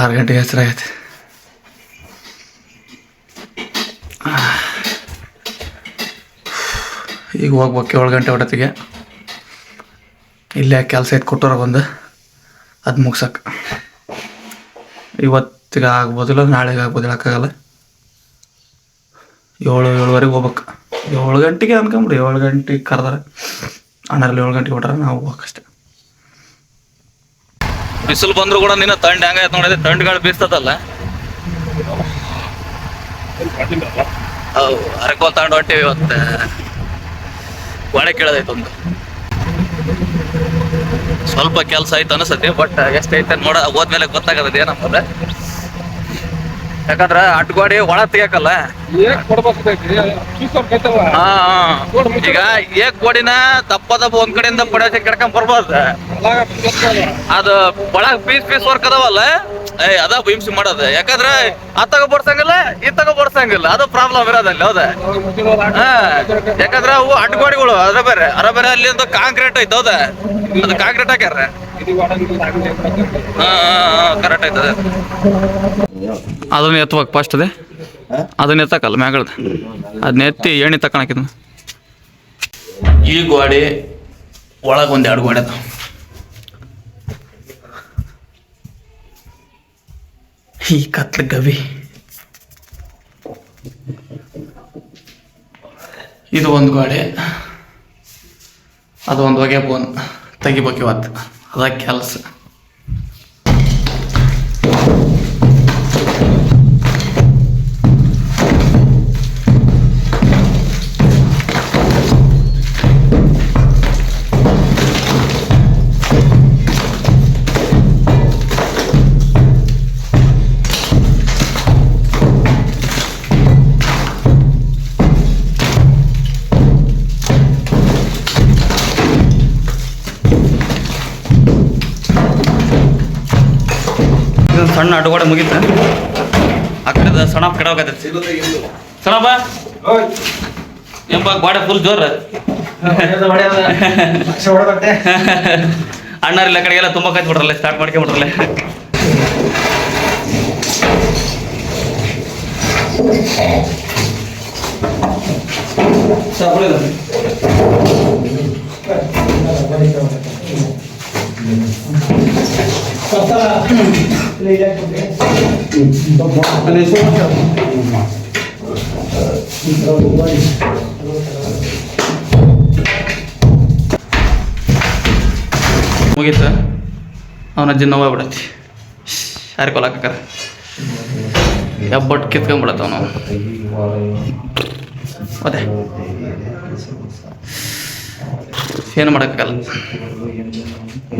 ಆರು ಗಂಟೆಗೆ ಹೆಸರಾಗೈತೆ ಈಗ ಹೋಗ್ಬೇಕು, ಏಳು ಗಂಟೆ ಹೊಡತಿಗೆ ಇಲ್ಲೇ ಕೆಲಸ ಐತೆ ಕೊಟ್ಟೋರ ಬಂದು. ಅದು ಮುಗ್ಸಕ್ಕೆ ಇವತ್ತಿಗೆ ಆಗ್ಬೋದಿಲ್ಲ, ನಾಳೆಗೆ ಆಗ್ಬೋದು ಹೇಳೋಕ್ಕಾಗಲ್ಲ ಏಳು, ಏಳುವರೆಗೆ ಹೋಗ್ಬೇಕು. ಏಳು ಗಂಟೆಗೆ ಅನ್ಕೊಂಬಿಡಿ ಏಳು ಗಂಟೆಗೆ ಕರೆದಾರೆ. ಅಣ್ಣರಲ್ಲಿ ಏಳು ಗಂಟೆಗೆ ಹೊಟ್ರೆ ನಾವು ಹೋಗ್ಬೇಕಷ್ಟೆ ಬಿಸಿಲು ಬಂದ್ರು ಕೂಡ ನಿನ್ನ ತಂಡ ಹೆಂಗಾಯ್ತು ನೋಡಿದ್ರೆ ತಂಡ್ಗಳು ಬೀಸ್ತದಲ್ಲ. ಹೌದು ಅರಕೋಲ್ ತಗೊಂಡು ಹೊಂಟಿವಿ ಇವತ್ತು. ಒಳೆ ಕೇಳೋದೈತೆ ಒಂದು. ಸ್ವಲ್ಪ ಕೆಲಸ ಆಯ್ತು ಅನಿಸತಿ ಬಟ್ ಎಷ್ಟೈತೆ ನೋಡ, ಹೋದ್ಮೇಲೆ ಗೊತ್ತಾಗದ ಏನಂದ್ರೆ ಯಾಕಂದ್ರೆ ಅಡ್ಗೋಡಿ ಒಳ ತೆಗಿಯಕಲ್ಲ. ಹಾ ಹಾ. ಈಗ ಏಕ್ ಗೋಡಿನ ದಪ್ಪ ದಪ್ಪ ಒಂದ್ ಕಡೆಯಿಂದ ಪಡೋಕೆ ಕೆಡ್ಕೊಂಡ್ ಬರ್ಬಾರ್ದ. ಅದು ಒಳಗ್ ಪೀಸ್ ಪೀಸ್ ವರ್ಕ್ ಅದಾವಲ್ಲ ಏ ಅದ ಹಿಂಸೆ ಮಾಡೋದು. ಯಾಕಂದ್ರ ಅತ್ತಾಗ ಬಡ್ಸಂಗಿಲ್ಲ ಇತ್ತಾಗ ಬಡ್ಸಂಗಿಲ್ಲ. ಅದು ಪ್ರಾಬ್ಲಮ್ ಇರೋದಲ್ಲಿ ಹೌದ? ಹಾ. ಯಾಕಂದ್ರೆ ಅವು ಅಡ್ಗೋಡಿಗಳು ಅದ್ರ ಬೇರೆ. ಅದ್ರ ಬೇರೆ ಅಲ್ಲಿ ಒಂದು ಕಾಂಕ್ರೀಟ್ ಐತೆ ಹೌದ? ಅದು ಕಾಂಕ್ರೀಟ್ ಹಾಕ್ಯಾರ. ಹಾ ಕರೆಕ್ಟ್ ಐತದ ಅದನ್ನ ಎತ್ತಬೇಕು ಫಸ್ಟ್ ಅದೇ? ಅದನ್ನ ಎತ್ತಕಲ್ಲ ಮ್ಯಾಗಳದ? ಅದನ್ನ ಎತ್ತಿ ಎಣ್ಣೆ ತಕೊಳಕಿದ್ನ ಈ ಗೋಡೆ ಒಳಗೆ ಒಂದು ಎರಡು ಗೋಡೆ ಅದಾವ. ಈ ಕತ್ಲ ಗವಿ. ಇದು ಒಂದು ಗೋಡೆ. ಅದು ಒಂದು ಹೊಗೆ ಬೋನ್ ತೆಗಿಬೇಕು ಇವತ್ತು. ಅದ ಕೆಲಸ. ಇದು ಸಣ್ಣ ಅಡುಗೋಡೆ ಮುಗೀತ ಆ ಕಡೆದ ಸಣ್ಣ ಕಡೆ ಹೋಗತ್ತೆ ಸಣ್ಣಪ್ಪ ಎಂಬ ಗೋಡೆ ಫುಲ್ ಜೋರ ಅಣ್ಣರಿಲ್ಲ ಕಡೆಗೆಲ್ಲ ತುಂಬ ಕೈತ್ ಬಿಡ್ರಲ್ಲ ಸ್ಟಾರ್ಟ್ ಮಾಡ್ಕೊಂಬಿಡ್ರಲ್ಲ ಮುಗೀತ ಅವನ ಅಜ್ಜಿ ನೋವ ಬಿಡತ್ತಿ ಹಾರಿಕೊಳಕ್ಕಾರ ಎಬ್ಬಟ್ಟು ಕಿತ್ಕೊಂಡ್ಬಿಡತ್ತ ಅವನು? ಅದೇ ಏನು ಮಾಡೋಕ್ಕಾಗಲ್ಲ.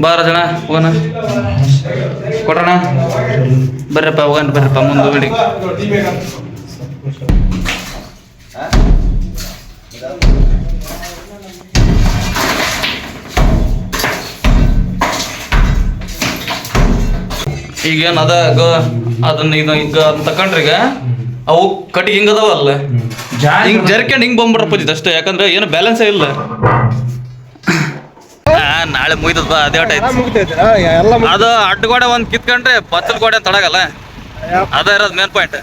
ಬಾರ ಜನ ಹೋಗೋಣ. ಕೊಡೋಣ. ಬರ್ರಪ್ಪ, ಹೋಗೋಣ ಬರ್ರಪ್ಪ, ಮುಂದೆ ಬಿಡಿ ಈಗೇನು ಅದ ಅದನ್ನ ತಕೊಂಡ್ರಿ ಈಗ ಅವು ಕಟ್ಟಿಗೆ ಹಿಂಗ ಅದಾವಲ್ಲ ಹಿಂಗ್ ಜರ್ಕೊಂಡ್ ಹಿಂಗ್ ಬಂದ್ಬಿಡ್ರಪ್ಪ ಅಷ್ಟೇ ಯಾಕಂದ್ರೆ ಏನು ಬ್ಯಾಲೆನ್ಸ್ ಇಲ್ಲ. ಆ, ನಾಳೆ ಮುಗಿದದ ಬಾ ಅದೇ ಆಯ್ತು. ಅದು ಅಡ್ಡಗೋಡೆ ಒಂದ್ ಕಿತ್ಕೊಂಡ್ರೆ ಪತ್ರ ಗೋಡೆ ತಡಗಲ್ಲ. ಅದ ಇರೋದ್ ಮೇನ್ ಪಾಯಿಂಟ್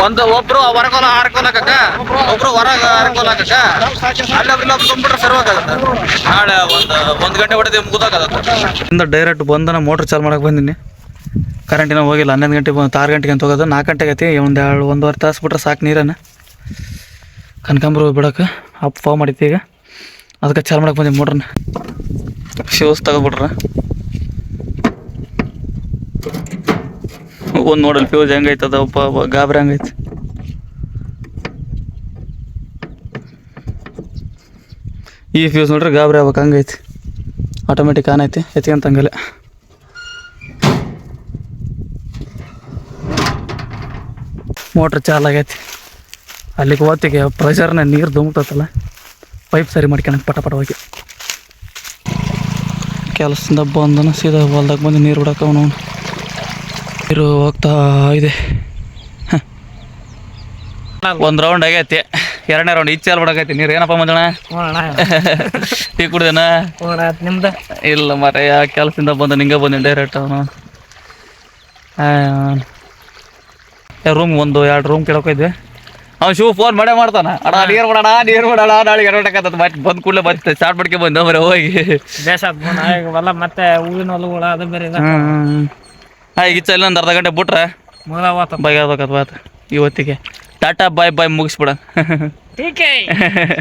ಒಂದ್ ಒಬ್ರು ಹೊರಗೋಲ ಹಾರ್ಕೊಲಕ್ಕ ಒಬ್ರು ಹೊರಗ ಹಾರ್ಕೊಲಕ ಅಲ್ಲೊಬ್ರು ತುಂಬಿಟ್ರೆ ಸರ್ವಾಗತ್ತೆ ನಾಳೆ ಒಂದ್ ಒಂದ್ ಗಂಟೆ ಹೊಡೆದು ಮುಗ್ದಾಗತ್ತ ಇಂದ ಡೈರೆಕ್ಟ್ ಬಂದನ ಮೋಟರ್ ಚಾಲು ಮಾಡಕ್ ಬಂದಿನಿ. ಕರೆಂಟಿನ ಹೋಗಿಲ್ಲ. ಹನ್ನೊಂದು ಗಂಟೆ ಬಂದು ಆರು ಗಂಟೆಗೆ ಅಂತ ಹೋಗೋದು. ನಾಲ್ಕು ಗಂಟೆಗೆ ಐತಿ ಒಂದು ಎರಡು ಒಂದುವರೆ ತಾಸು ಬಿಟ್ರೆ ಸಾಕು ನೀರನ್ನು. ಕನಕಾಂಬ್ರ ಬಿಡೋಕೆ ಅಪ್ಪ ಫಾವ್ ಮಾಡಿತ್ತು ಈಗ. ಅದಕ್ಕೆ ಚಾಲು ಮಾಡಕ್ಕೆ ಬಂದಿ ಮೋಟ್ರನ್ನ. ಶೂಸ್ ತೆಗೆದ್ಬಿಟ್ರೆ. ಒಂದು ನೋಡಲ್ ಫ್ಯೂಸ್ ಹೆಂಗೈತದ ಒಬ್ಬ ಒಬ್ಬ ಗಾಬರಿ ಹಂಗೈತಿ ಈ ಫ್ಯೂಸ್ ನೋಡ್ರಿ ಗಾಬರಿ ಆಗ್ಬೇಕು ಹಂಗೈತಿ ಆಟೋಮೆಟಿಕ್ ಆನ್ ಐತಿ ಎತ್ಕೊಂತಂಗಲ್ಲ ಮೋಟ್ರ್ ಚಾಲು ಆಗೈತಿ. ಅಲ್ಲಿಗೆ ಹೋತಿಗೆ ಪ್ರೆಷರ್ನ ನೀರು ಧುಮ್ತತ್ತಲ್ಲ ಪೈಪ್ ಸರಿ ಮಾಡ್ಕೊಳಕ್ಕೆ ಪಟ ಪಟ ಹೋಗಿ. ಕೆಲಸದಿಂದ ಬಂದನು ಸೀದಾ ಹೊಲ್ದಾಗ ಬಂದು ನೀರು ಬಿಡಕ್ಕೆ ಅವನು. ನೀರು ಹೋಗ್ತಾ ಇದೆ. ಒಂದು ರೌಂಡ್ ಆಗೈತಿ. ಎರಡನೇ ರೌಂಡ್ ಈಚೆ ಬಿಡಕೈತಿ ನೀರು ಏನಪ್ಪ ಮಂಜಣ ಟೀ ಕುಡ್ದೇನ? ನಿಮ್ದು? ಇಲ್ಲ ಮರ ಯಾವ ಕೆಲಸದಿಂದ ಬಂದು ನಿಂಗೆ ಬಂದೀನಿ ಡೈರೆಕ್ಟ್ ಅವನು. ರೂಮ್ ಒಂದು ಎರಡು ರೂಮ್ ಕೇಳೋಕಿದ್ವಿ ಅವ್ನು ಶೂ ಫೋನ್ ಮಾಡೇ ಮಾಡ್ತಾನ. ಅಣ್ಣ ನೀರು ಮಾಡೋಣ ನೀರು ಮಾಡೋಣ ನಾಳೆಗೆ ಎರಡಕ್ಕತ್ತ ಮತ್ತೆ ಬಂದ್ ಕೂಡಲೇ ಮತ್ತೆ ಸ್ಟಾರ್ಟ್ ಮಾಡ್ಕೆ ಬಂದ ಬರೀ ಹೋಗಿ. ಬೇಸ ಹೊಲ ಮತ್ತೆ ಹೂವಿನ ಹೊಲಗಳು ಅದು ಬೇರೆ ಹಾಂ ಈಗ ಇಚ್ಛೆ ಒಂದು ಅರ್ಧ ಗಂಟೆ ಬಿಟ್ರೆ ಬಾಯ್ ಬಗೆಹರ್ಬೇಕತ್ ಬಾತ್ ಇವತ್ತಿಗೆ. ಟಾಟಾ ಬಾಯ್ ಬಾಯ್ ಮುಗಿಸ್ಬಿಡ